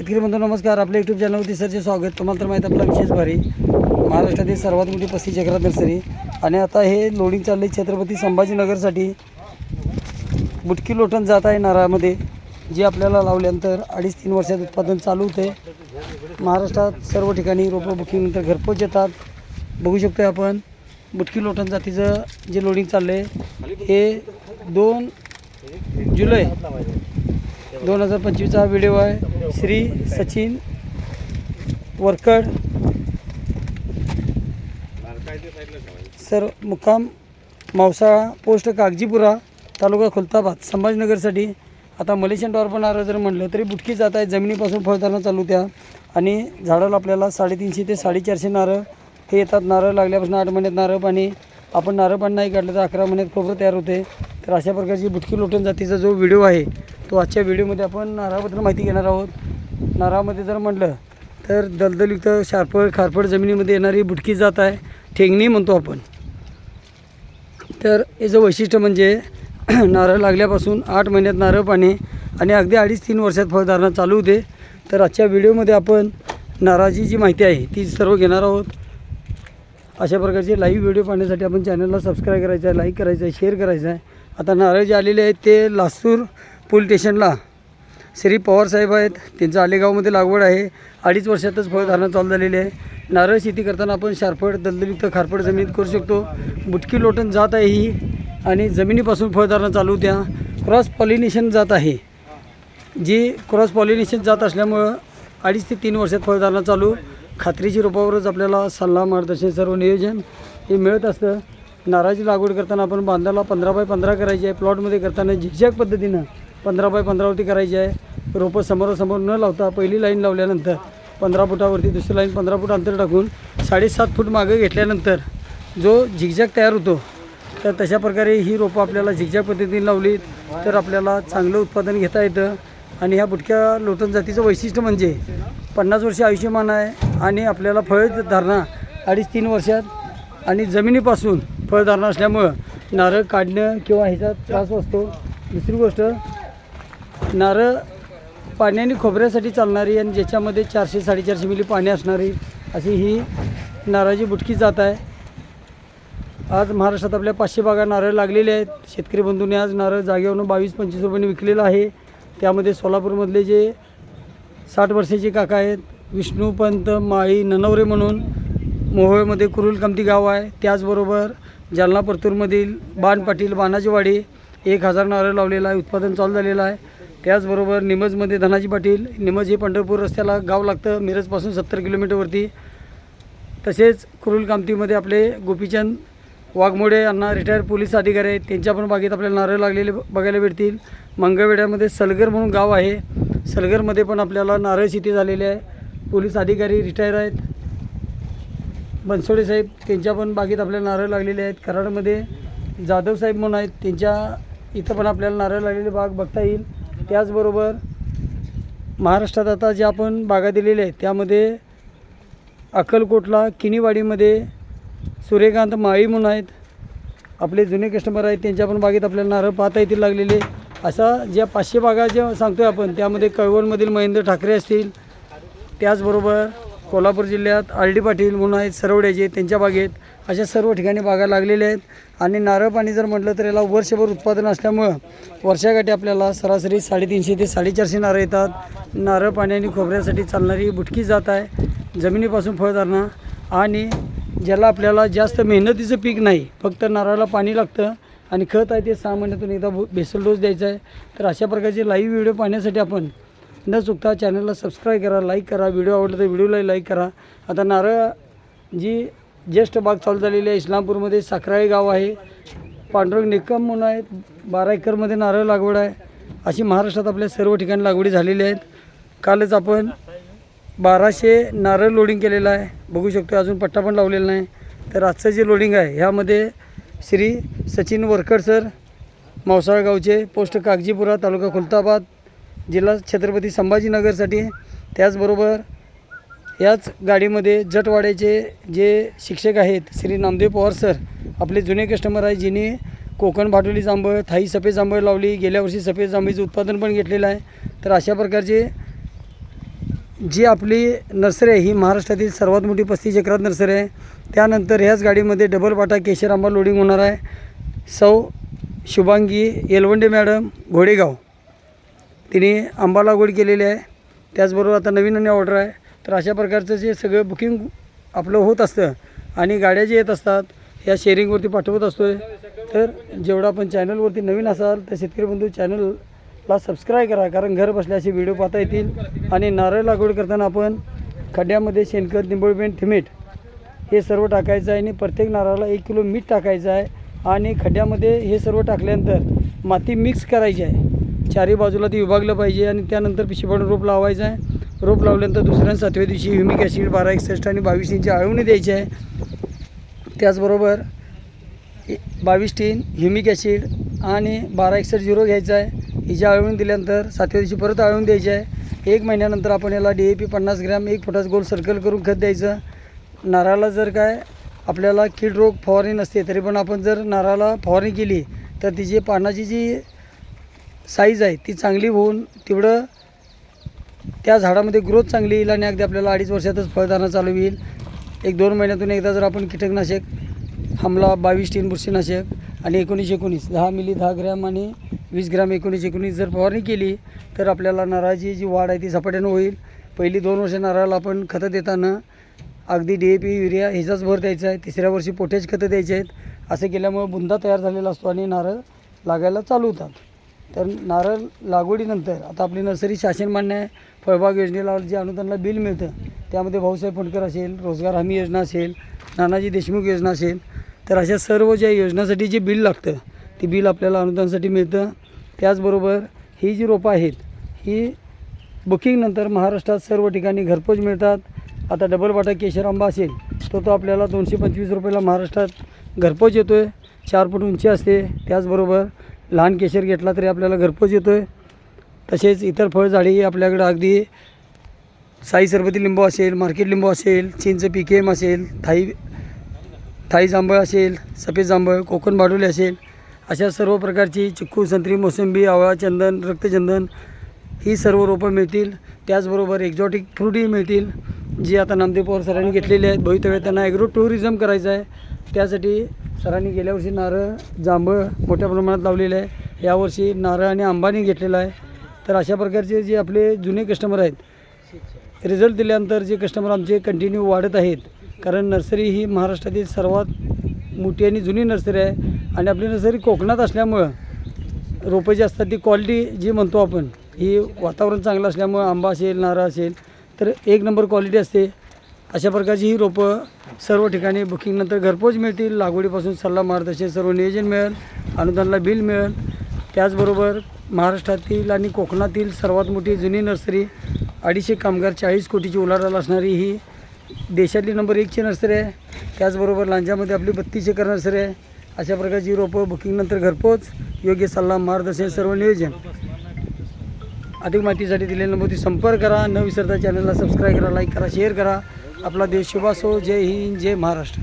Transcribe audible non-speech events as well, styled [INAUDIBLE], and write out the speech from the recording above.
शेतकरी बंधू नमस्कार. आपल्या यूट्यूब चॅनलवरती सरचे स्वागत. तुम्हाला तर माहीत आपला विशेष भारी. महाराष्ट्रातील सर्वात मोठी पस्ती जगरात नर्सरी. आणि आता हे लोडिंग चालले छत्रपती संभाजीनगरसाठी. बुटकी लोटण जात आहे नारळामध्ये जी आपल्याला लावल्यानंतर अडीच तीन वर्षात उत्पादन चालू होते महाराष्ट्रात सर्व ठिकाणी रोपं बुकिंगनंतर घरपोच येतात. बघू शकतो आपण बुटकी लोटण जातीचं जे लोडिंग चाललं आहे हे दोन जुलै दोन हजार पंचवीसचा व्हिडिओ आहे. श्री सचिन वरकड. सर मुक्काम मावसाळा पोस्ट कागजीपुरा तालुका खुलताबाद संभाजीनगरसाठी. आता मलेशियन टॉवर पण नारळ जर म्हणलं तरी बुटकी जात आहे. जमिनीपासून फळताना चालू त्या. आणि झाडाला आपल्याला साडेतीनशे ते साडेचारशे नारळ हे येतात. नारळ लागल्यापासून आठ महिन्यात नारळ पाणी. आपण नारळ पाणी नाही काढलं तर अकरा महिन्यात खोबरं तयार होते. तर अशा प्रकारची बुटकी लोटण जातीचा जो व्हिडिओ आहे तो आजच्या व्हिडिओमध्ये आपण नारळाबद्दल माहिती घेणार आहोत. नारळामध्ये जर म्हटलं तर दलदलयुक्त शारपड खारपड जमिनीमध्ये येणारी बुटकी जात आहे. ठेंगणी म्हणतो आपण. तर याचं वैशिष्ट्य म्हणजे [CLEARS THROAT] नारळ लागल्यापासून आठ महिन्यात नारळ पाणी आणि अगदी अडीच तीन वर्षात फळधारणा चालू होते. तर आजच्या व्हिडिओमध्ये आपण नारळाची जी माहिती आहे ती सर्व घेणार आहोत. अशा प्रकारचे लाईव्ह व्हिडिओ पाहण्यासाठी आपण चॅनलला सबस्क्राईब करायचं आहे लाईक करायचं आहे शेअर करायचं आहे. आता नारळ जे आलेले आहेत ते लासूर पोलीस स्टेशनला. श्री पवारसाहेब आहेत. त्यांचं आलेगावमध्ये लागवड आहे. अडीच वर्षातच फळधारणा चालू झालेली आहे. नारळ शेती करताना आपण शारपड दलदलयुक्त खारपड जमिनीत करू शकतो. बुटकी लोटण जात आहे ही आणि जमिनीपासून फळधारणा चालू होत्या. क्रॉस पॉलिनेशन जात आहे. जी क्रॉस पॉलिनेशन जात असल्यामुळं अडीच ते तीन वर्षात फळधारणा चालू. खात्रीची रोपावरच आपल्याला सल्ला मार्गदर्शन सर्व नियोजन हे मिळत असतं. नारळाची लागवड करताना आपण बांधाला पंधरा बाय पंधरा करायची आहे. प्लॉटमध्ये करताना झिकझॅक पद्धतीनं पंधरा बाय पंधरावरती करायची आहे. रोपं समोरासमोर न लावता पहिली लाईन लावल्यानंतर पंधरा फुटावरती दुसरी लाईन पंधरा फूट अंतर टाकून साडेसात फूट मागं घेतल्यानंतर जो झिकझॅक तयार होतो तर तशा प्रकारे ही रोपं आपल्याला झिकझॅक पद्धतीने लावली तर आपल्याला चांगलं उत्पादन घेता येतं. आणि ह्या बुटक्या लोटन जातीचं वैशिष्ट्य म्हणजे पन्नास वर्ष आयुष्यमान आहे आणि आपल्याला फळ धारणा अडीच तीन वर्षात आणि जमिनीपासून फळधारणा असल्यामुळं नारळ काढणं किंवा ह्याचा त्रास असतो. दुसरी गोष्ट नारळ पाण्याने खोबऱ्यासाठी चालणारी आणि ज्याच्यामध्ये चारशे साडेचारशे मिली पाणी असणारी अशी ही नारळाची बुटकी जात आहे. आज महाराष्ट्रात आपल्या पाचशे बागा नारळ लागलेले आहेत. शेतकरी बंधूंनी आज नारळ जागेवरून बावीस पंचवीस रुपयांनी विकलेलं आहे. त्यामध्ये सोलापूरमधले जे साठ वर्षाचे काका आहेत विष्णूपंत माळी ननवरे म्हणून मोहोळमध्ये कुरुलकमती गाव आहे. त्याचबरोबर जालना परतूरमधील बाण पाटील बाणाचीवाडी एक हजार नारळ लावलेला आहे उत्पादन चालू झालेलं आहे. त्याचबरोबर निमजमध्ये धनाजी पाटील निमज हे पंढरपूर रस्त्याला गाव लागतं मिरजपासून सत्तर किलोमीटरवरती तसेच कुरुल कामतीमध्ये आपले गोपीचंद वाघमोडे यांना रिटायर पोलीस अधिकारी आहेत. त्यांच्या पण बागेत आपल्याला नारळ लागलेले बघायला भेटतील. मंगळवेढ्यामध्ये सलगर म्हणून गाव आहे. सलगरमध्ये पण आपल्याला नारळ शेती झालेली आहे. पोलीस अधिकारी रिटायर आहेत. बनसोडे साहेब त्यांच्या पण बागेत आपल्याला नारळ लागलेले आहेत. कराडमध्ये जाधव साहेब म्हणून आहेत. त्यांच्या इथं पण आपल्याला नारळ लागलेले बाग बघता येईल. त्याचबरोबर महाराष्ट्रात आता ज्या आपण बागा दिलेल्या आहेत त्यामध्ये अक्कलकोटला किनीवाडीमध्ये सूर्यकांत माळी म्हणून आहेत. आपले जुने कस्टमर आहेत त्यांच्या पण बागेत आपल्याला नारळ पाहता येतील लागलेले. असा ज्या पाचशे बागा ज्या सांगतो आहे आपण त्यामध्ये कळवणमधील महेंद्र ठाकरे असतील. त्याचबरोबर कोल्हापूर जिल्ह्यात आर डी पाटील म्हणून आहेत सरवड्याचे त्यांच्या बागेत अशा सर्व ठिकाणी बागा लागलेल्या आहेत. आणि नारळ पाणी जर म्हटलं तर याला वर्षभर उत्पादन असल्यामुळं वर्षाकाठी आपल्याला सरासरी साडेतीनशे ते साडेचारशे नारळ येतात. नारळ पाणी आणि खोबऱ्यासाठी चालणारी बुटकी जात आहे. जमिनीपासून फळधारणा आणि ज्याला आपल्याला जास्त मेहनतीचं पीक नाही फक्त नारळाला पाणी लागतं आणि खत आहे ते सहा महिन्यातून एकदा भेसल डोस द्यायचा आहे. तर अशा प्रकारचे लाईव्ह व्हिडिओ पाहण्यासाठी आपण न चुकता चॅनलला सबस्क्राईब करा लाईक करा व्हिडिओ आवडला तर व्हिडिओला लाईक करा. आता नारळ जी ज्येष्ठ बाग चालू झालेली आहे इस्लामपूरमध्ये साखराई गाव आहे. पांडुरंग निकम म्हणून आहेत. बारा एकरमध्ये नारळ लागवड आहे. अशी महाराष्ट्रात आपल्या सर्व ठिकाणी लागवडी झालेली आहेत. कालच आपण बाराशे नारळ लोडिंग केलेलं आहे. बघू शकतो अजून पट्टा पण लावलेला नाही. तर आजचं जे लोडिंग आहे ह्यामध्ये श्री सचिन वरकर सर मावसाळगावचे पोस्ट कागजीपुरा तालुका खुलताबाद जिल्हा छत्रपती संभाजीनगरसाठी त्याचबरोबर याच गाडीमध्ये जटवाड्याचे जे शिक्षक आहेत श्री नामदेव पवार सर आपले जुने कस्टमर आहे जिने कोकण भाटोली जांभळ थाई सफेद जांभळ लावली गेल्या वर्षी सफेद जांभळीचं उत्पादन पण घेतलेलं आहे. तर अशा प्रकारचे जी आपली नर्सरी आहे ही महाराष्ट्रातील सर्वात मोठी पस्तीस एकरात नर्सरी आहे. त्यानंतर ह्याच गाडीमध्ये डबल पाटा केशर आंबा लोडिंग होणार आहे. सौ शुभांगी येलवंडे मॅडम घोडेगाव. तिने आंबा लागवड केलेली आहे. त्याचबरोबर आता नवीन आणि ऑर्डर आहे. तर अशा प्रकारचं जे सगळं बुकिंग आपलं होत असतं आणि गाड्या जे येत असतात या शेअरिंगवरती पाठवत असतो आहे तर जेवढा आपण चॅनलवरती नवीन असाल तर शेतकरी बंधू चॅनलला सबस्क्राईब करा. कारण घर बसल्या असे व्हिडिओ पाहता येतील. आणि नारळ लागवड करताना आपण खड्ड्यामध्ये शेणखत निंबळपेंट थिमेट हे सर्व टाकायचं आहे. आणि प्रत्येक नारळाला एक किलो मीठ टाकायचं आहे. आणि खड्ड्यामध्ये हे सर्व टाकल्यानंतर माती मिक्स करायची आहे. चारी बाजूला ते विभागलं पाहिजे आणि त्यानंतर पिशी रोप लावायचं आहे. रोप लावल्यानंतर दुसऱ्या सातव्या दिवशी ह्युमिक ॲसिड बारा एकसष्ट आणि बावीस इंची आळवणी द्यायची आहे. त्याचबरोबर बावीस टीन ह्युमिक ॲसिड आणि बारा एकसष्ट झिरो घ्यायचं आहे. हिची आळवणी दिल्यानंतर सातव्या दिवशी परत आळवून द्यायची आहे. एक महिन्यानंतर आपण याला डी ए पी पन्नास ग्रॅम एक फुटाचं गोल सर्कल करून खत द्यायचं. नारळाला जर काय आपल्याला कीड रोग फवारणी नसते तरी पण आपण जर नारळाला फवारणी केली तर तिची पानाची जी साईज आहे ती चांगली होऊन तेवढं त्या झाडामध्ये ग्रोथ चांगली येईल आणि अगदी आपल्याला अडीच वर्षातच फळदाना चालू येईल एक दोन महिन्यातून एकदा जर आपण कीटकनाशक हमला बावीस टीन बुरशीनाशक आणि एकोणीस एकोणीस दहा मिली दहा ग्रॅम आणि वीस ग्रॅम एकोणीस एकोणीस जर फवारणी केली तर आपल्याला नारळाची जी वाढ आहे ती झपाट्यानं होईल. पहिली दोन वर्ष नारळाला आपण खतं देताना अगदी डी ए पी युरिया ह्याचाच भर द्यायचा आहे. तिसऱ्या वर्षी पोटॅश खतं द्यायचे आहेत. असं केल्यामुळं बुंदा तयार झालेला असतो आणि नारळ लागायला चालू होतात. तर नारळ लागवडीनंतर आता आपली नर्सरी शासन मान्य आहे फळबाग योजनेला जे अनुदानला बिल मिळतं त्यामध्ये भाऊसाहेब फणकर असेल रोजगार हमी योजना असेल नानाजी देशमुख योजना असेल तर अशा सर्व ज्या योजनासाठी जे बिल लागतं ते बिल आपल्याला अनुदानासाठी मिळतं. त्याचबरोबर ही जी रोपं आहेत ही बुकिंगनंतर महाराष्ट्रात सर्व ठिकाणी घरपोच मिळतात. आता डबल वाटा केशर आंबा असेल तर तो आपल्याला दोनशे पंचवीस रुपयाला महाराष्ट्रात घरपोच येतो आहे चार फूट उंची असते. त्याचबरोबर लहान केशर घेतला तरी आपल्याला घरपोच येतो आहे तसेच इतर फळझाडी आपल्याकडं अगदी साई सरबती लिंबू असेल मार्केट लिंबू असेल चिंच पी के एम असेल थाई थाई जांभळ असेल सफेद जांभळ कोकण बाडोली असेल अशा सर्व प्रकारची चिक्कू संत्री मोसंबी आवळा चंदन रक्तचंदन ही सर्व रोपं मिळतील. त्याचबरोबर एक्झॉटिक फ्रूटही मिळतील जी आता नामदेव पवार सरांनी घेतलेली आहेत. भवितव्य त्यांना ॲग्रो टुरिझम करायचं आहे. त्यासाठी सरांनी गेल्या वर्षी नारळ जांभळ मोठ्या प्रमाणात लावलेलं आहे. यावर्षी नारळ आणि आंबानी घेतलेला आहे. तर अशा प्रकारचे जे आपले जुने कस्टमर आहेत रिझल्ट दिल्यानंतर जे कस्टमर आमचे कंटिन्यू वाढत आहेत कारण नर्सरी ही महाराष्ट्रातील सर्वात मोठी आणि जुनी नर्सरी आहे. आणि आपली नर्सरी कोकणात असल्यामुळं रोपं जी असतात ती क्वालिटी जी म्हणतो आपण ही वातावरण चांगलं असल्यामुळं आंबा असेल नारळ असेल तर एक नंबर क्वालिटी असते. अशा प्रकारची ही रोपं सर्व ठिकाणी बुकिंगनंतर घरपोच मिळतील. लागवडीपासून सल्ला मार्गदर्शन सर्व नियोजन मिळेल. अनुदानला बिल मिळेल. त्याचबरोबर महाराष्ट्रातील आणि कोकणातील सर्वात मोठी जुनी नर्सरी अडीचशे कामगार चाळीस कोटीची उलाढाल असणारी ही देशातली नंबर एकची नर्सरी आहे. त्याचबरोबर लांजामध्ये आपली बत्तीस एकर नर्सरी आहे. अशा प्रकारची रोपं बुकिंगनंतर घरपोच योग्य सल्ला मार्गदर्शन सर्व नियोजन. अधिक माहितीसाठी दिलेल्या नंबरवरती संपर्क करा. न विसरता चॅनलला सबस्क्राईब करा लाईक करा शेअर करा. आपला देश शुभासो हो, जय हिंद जय महाराष्ट्र.